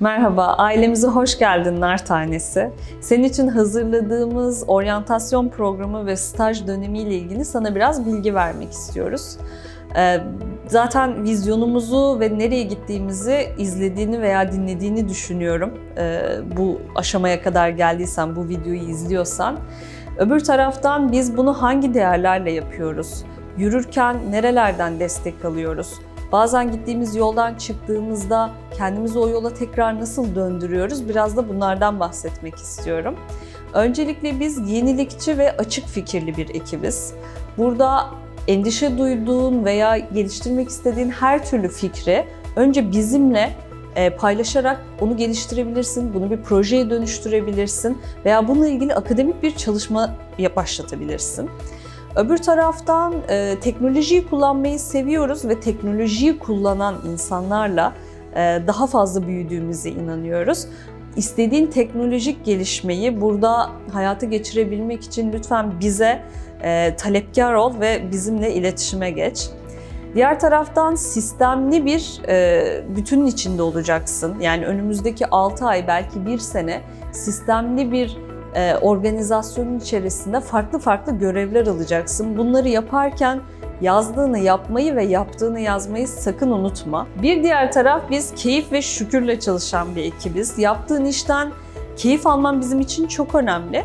Merhaba, ailemize hoş geldin Nar Tanesi. Senin için hazırladığımız oryantasyon programı ve staj dönemiyle ilgili sana biraz bilgi vermek istiyoruz. Ee, Zaten vizyonumuzu ve nereye gittiğimizi izlediğini veya dinlediğini düşünüyorum. Ee, Bu aşamaya kadar geldiysen, bu videoyu izliyorsan. Öbür taraftan biz bunu hangi değerlerle yapıyoruz? Yürürken nerelerden destek alıyoruz? Bazen gittiğimiz yoldan çıktığımızda kendimizi o yola tekrar nasıl döndürüyoruz? Biraz da bunlardan bahsetmek istiyorum. Öncelikle biz yenilikçi ve açık fikirli bir ekibiz. Burada endişe duyduğun veya geliştirmek istediğin her türlü fikri önce bizimle e, paylaşarak onu geliştirebilirsin, bunu bir projeye dönüştürebilirsin veya bununla ilgili akademik bir çalışma başlatabilirsin. Öbür taraftan e, teknolojiyi kullanmayı seviyoruz ve teknolojiyi kullanan insanlarla e, daha fazla büyüdüğümüze inanıyoruz. İstediğin teknolojik gelişmeyi burada hayata geçirebilmek için lütfen bize e, talepkar ol ve bizimle iletişime geç. Diğer taraftan sistemli bir e, bütünün içinde olacaksın. Yani önümüzdeki 6 ay belki 1 sene sistemli bir e, organizasyonun içerisinde farklı farklı görevler alacaksın. Bunları yaparken yazdığını yapmayı ve yaptığını yazmayı sakın unutma. Bir diğer taraf biz keyif ve şükürle çalışan bir ekibiz. Yaptığın işten keyif alman bizim için çok önemli.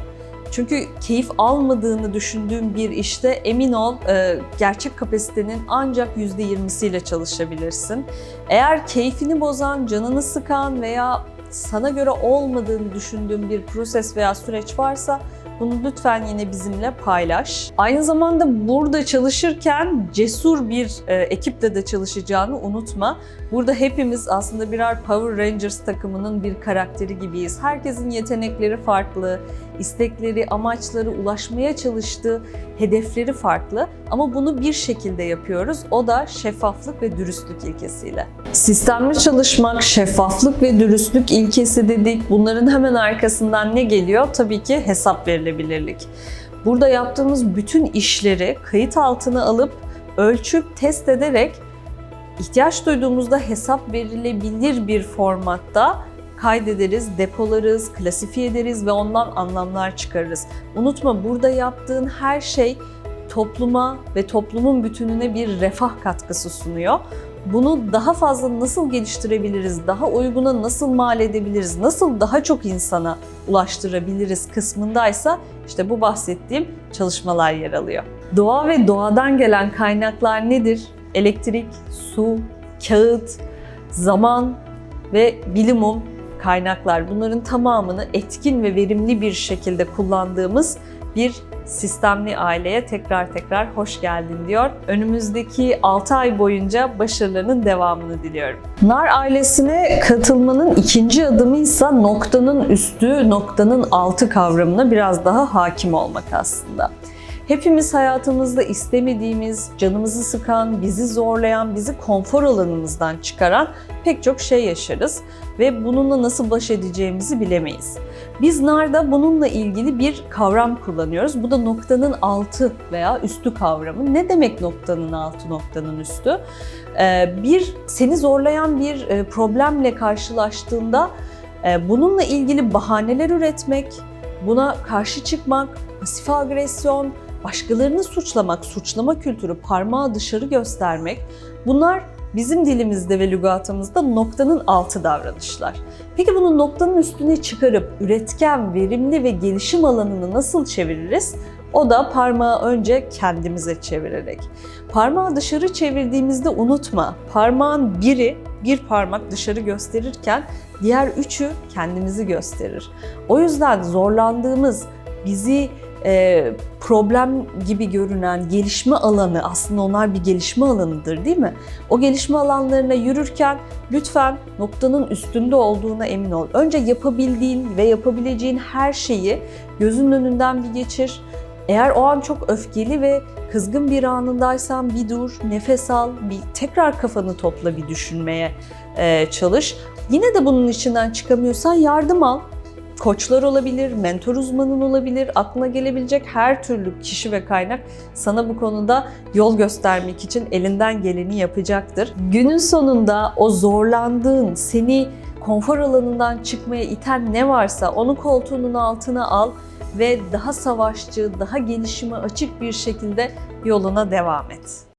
Çünkü keyif almadığını düşündüğün bir işte emin ol e, gerçek kapasitenin ancak %20'siyle çalışabilirsin. Eğer keyfini bozan, canını sıkan veya sana göre olmadığını düşündüğün bir proses veya süreç varsa bunu lütfen yine bizimle paylaş. Aynı zamanda burada çalışırken cesur bir e, ekiple de çalışacağını unutma. Burada hepimiz aslında birer Power Rangers takımının bir karakteri gibiyiz. Herkesin yetenekleri farklı, istekleri, amaçları, ulaşmaya çalıştığı hedefleri farklı. Ama bunu bir şekilde yapıyoruz. O da şeffaflık ve dürüstlük ilkesiyle. Sistemli çalışmak, şeffaflık ve dürüstlük ilkesi dedik. Bunların hemen arkasından ne geliyor? Tabii ki hesap verilebilirlik. Burada yaptığımız bütün işleri kayıt altına alıp ölçüp test ederek ihtiyaç duyduğumuzda hesap verilebilir bir formatta kaydederiz, depolarız, klasifiye ederiz ve ondan anlamlar çıkarırız. Unutma burada yaptığın her şey topluma ve toplumun bütününe bir refah katkısı sunuyor. Bunu daha fazla nasıl geliştirebiliriz, daha uyguna nasıl mal edebiliriz, nasıl daha çok insana ulaştırabiliriz kısmındaysa işte bu bahsettiğim çalışmalar yer alıyor. Doğa ve doğadan gelen kaynaklar nedir? Elektrik, su, kağıt, zaman ve bilimum kaynaklar bunların tamamını etkin ve verimli bir şekilde kullandığımız bir sistemli aileye tekrar tekrar hoş geldin diyor. Önümüzdeki 6 ay boyunca başarılarının devamını diliyorum. Nar ailesine katılmanın ikinci adımı ise noktanın üstü, noktanın altı kavramına biraz daha hakim olmak aslında. Hepimiz hayatımızda istemediğimiz, canımızı sıkan, bizi zorlayan, bizi konfor alanımızdan çıkaran pek çok şey yaşarız ve bununla nasıl baş edeceğimizi bilemeyiz. Biz NAR'da bununla ilgili bir kavram kullanıyoruz. Bu da noktanın altı veya üstü kavramı. Ne demek noktanın altı, noktanın üstü? Ee, Bir, seni zorlayan bir e, problemle karşılaştığında e, bununla ilgili bahaneler üretmek, buna karşı çıkmak, pasif agresyon, başkalarını suçlamak, suçlama kültürü, parmağı dışarı göstermek bunlar bizim dilimizde ve lügatımızda noktanın altı davranışlar. Peki bunu noktanın üstüne çıkarıp üretken, verimli ve gelişim alanını nasıl çeviririz? O da parmağı önce kendimize çevirerek. Parmağı dışarı çevirdiğimizde unutma, parmağın biri bir parmak dışarı gösterirken diğer üçü kendimizi gösterir. O yüzden zorlandığımız, bizi e, problem gibi görünen gelişme alanı aslında onlar bir gelişme alanıdır değil mi? O gelişme alanlarına yürürken lütfen noktanın üstünde olduğuna emin ol. Önce yapabildiğin ve yapabileceğin her şeyi gözünün önünden bir geçir. Eğer o an çok öfkeli ve kızgın bir anındaysan bir dur, nefes al, bir tekrar kafanı topla bir düşünmeye e, çalış. Yine de bunun içinden çıkamıyorsan yardım al koçlar olabilir, mentor uzmanın olabilir, aklına gelebilecek her türlü kişi ve kaynak sana bu konuda yol göstermek için elinden geleni yapacaktır. Günün sonunda o zorlandığın, seni konfor alanından çıkmaya iten ne varsa onu koltuğunun altına al ve daha savaşçı, daha gelişime açık bir şekilde yoluna devam et.